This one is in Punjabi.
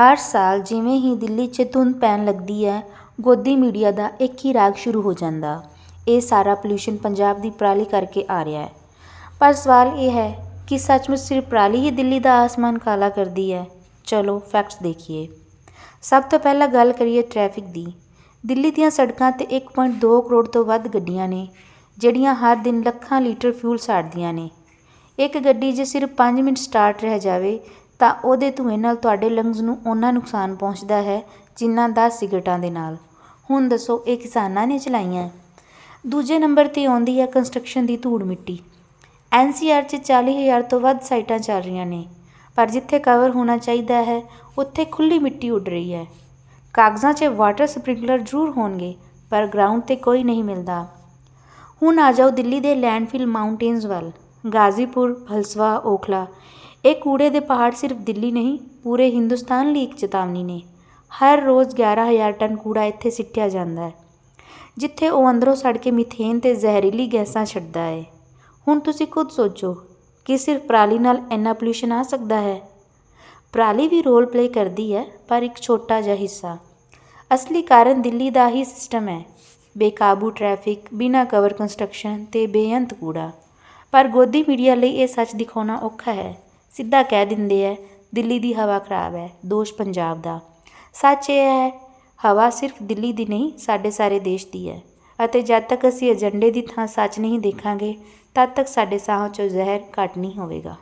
ਹਰ ਸਾਲ ਜਿਵੇਂ ਹੀ ਦਿੱਲੀ 'ਚ ਧੁੰਦ ਪੈਣ ਲੱਗਦੀ ਹੈ, ਗੋਦੀ ਮੀਡੀਆ ਦਾ ਇੱਕ ਹੀ ਰਾਗ ਸ਼ੁਰੂ ਹੋ ਜਾਂਦਾ। ਇਹ ਸਾਰਾ ਪੋਲਿਊਸ਼ਨ ਪੰਜਾਬ ਦੀ ਪਰਾਲੀ ਕਰਕੇ ਆ ਰਿਹਾ ਹੈ। ਪਰ ਸਵਾਲ ਇਹ ਹੈ ਕਿ ਸੱਚਮੁੱਚ ਸਿਰਫ ਪਰਾਲੀ ਹੀ ਦਿੱਲੀ ਦਾ ਆਸਮਾਨ ਕਾਲਾ ਕਰਦੀ ਹੈ? ਚਲੋ ਫੈਕਟਸ ਦੇਖੀਏ। ਸਭ ਤੋਂ ਪਹਿਲਾਂ ਗੱਲ ਕਰੀਏ ਟ੍ਰੈਫਿਕ ਦੀ। ਦਿੱਲੀ ਦੀਆਂ ਸੜਕਾਂ ਤੇ 1.2 ਕਰੋੜ ਤੋਂ ਵੱਧ ਗੱਡੀਆਂ ਨੇ, ਜਿਹੜੀਆਂ ਹਰ ਦਿਨ ਲੱਖਾਂ ਲੀਟਰ ਫਿਊਲ ਸਾੜਦੀਆਂ ਨੇ। ਇੱਕ ਗੱਡੀ ਜੇ ਸਿਰਫ 5 ਮਿੰਟ ਸਟਾਰਟ ਰਹਿ ਜਾਵੇ ਤਾਂ ਉਹਦੇ ਧੂਏ ਨਾਲ ਤੁਹਾਡੇ ਲੰਗਜ਼ ਨੂੰ ਓਨਾ ਨੁਕਸਾਨ ਪਹੁੰਚਦਾ ਹੈ ਜਿੰਨਾ 10 ਸਿਗਰਟਾਂ ਦੇ ਨਾਲ। ਹੁਣ ਦੱਸੋ, ਇਹ ਕਿਸਾਨਾਂ ਨੇ ਚਲਾਈਆਂ? ਦੂਜੇ ਨੰਬਰ ਤੇ ਆਉਂਦੀ ਹੈ ਕੰਸਟਰਕਸ਼ਨ ਦੀ ਧੂੜ ਮਿੱਟੀ। ਐਨਸੀਆਰ 'ਚ 40000 ਤੋਂ ਵੱਧ ਸਾਈਟਾਂ ਚੱਲ ਰਹੀਆਂ ਨੇ। ਪਰ ਜਿੱਥੇ ਕਵਰ ਹੋਣਾ ਚਾਹੀਦਾ ਹੈ, ਉੱਥੇ ਖੁੱਲੀ ਮਿੱਟੀ ਉੱਡ ਰਹੀ ਹੈ। ਕਾਗਜ਼ਾਂ 'ਚ ਵਾਟਰ ਸਪ੍ਰਿੰਕਲਰ ਜ਼ਰੂਰ ਹੋਣਗੇ, ਪਰ ਗਰਾਊਂਡ ਤੇ ਕੋਈ ਨਹੀਂ ਮਿਲਦਾ। ਹੁਣ ਆ ਜਾਓ ਦਿੱਲੀ ਦੇ ਲੈਂਡਫਿਲ ਮਾਊਂਟੇਨਸ ਵੱਲ। ਗਾਜ਼ੀਪੁਰ ਭਲਸਵਾ ਓਖਲਾ। ਇਹ ਕੂੜੇ ਦੇ ਪਹਾੜ ਸਿਰਫ ਦਿੱਲੀ ਨਹੀਂ, ਪੂਰੇ ਹਿੰਦੁਸਤਾਨ ਲਈ ਇੱਕ ਚੇਤਾਵਨੀ ਨੇ। ਹਰ ਰੋਜ਼ 11000 ਟਨ ਕੂੜਾ ਇੱਥੇ ਸਿੱਟਿਆ ਜਾਂਦਾ ਹੈ, ਜਿੱਥੇ ਉਹ ਅੰਦਰੋਂ ਸੜ ਕੇ ਮੀਥੇਨ ਤੇ ਜ਼ਹਿਰੀਲੀ ਗੈਸਾਂ ਛੱਡਦਾ ਹੈ। ਹੁਣ ਤੁਸੀਂ ਖੁਦ ਸੋਚੋ ਕਿ ਸਿਰਫ ਪਰਾਲੀ ਨਾਲ ਇੰਨਾ ਪੋਲਿਊਸ਼ਨ ਆ ਸਕਦਾ ਹੈ। ਪਰਾਲੀ ਵੀ ਰੋਲ ਪਲੇ ਕਰਦੀ ਹੈ, ਪਰ ਇੱਕ ਛੋਟਾ ਜਿਹਾ ਹਿੱਸਾ। ਅਸਲੀ ਕਾਰਨ ਦਿੱਲੀ ਦਾ ਹੀ ਸਿਸਟਮ ਹੈ। ਬੇਕਾਬੂ ਟ੍ਰੈਫਿਕ, ਬਿਨਾਂ ਕਵਰ ਕੰਸਟਰਕਸ਼ਨ ਤੇ ਬੇਅੰਤ ਕੂੜਾ। ਪਰ ਗੋਦੀ ਮੀਡੀਆ ਲਈ ਇਹ ਸੱਚ ਦਿਖਾਉਣਾ ਔਖਾ ਹੈ। ਸਿੱਧਾ ਕਹਿ ਦਿੰਦੇ ਹੈ ਦਿੱਲੀ ਦੀ ਹਵਾ ਖਰਾਬ ਹੈ ਦੋਸ਼ ਪੰਜਾਬ ਦਾ। ਸੱਚ ਇਹ ਹੈ, ਹਵਾ ਸਿਰਫ ਦਿੱਲੀ ਦੀ ਨਹੀਂ, ਸਾਡੇ ਸਾਰੇ ਦੇਸ਼ ਦੀ ਹੈ ਅਤੇ ਜਦ ਤੱਕ ਅਸੀਂ ਏਜੰਡੇ ਦੀ ਥਾਂ ਸੱਚ ਨਹੀਂ ਦੇਖਾਂਗੇ, ਤਦ ਤੱਕ ਸਾਡੇ ਸਾਹਾਂ 'ਚੋਂ ਜ਼ਹਿਰ ਘੱਟ ਨਹੀਂ ਹੋਵੇਗਾ।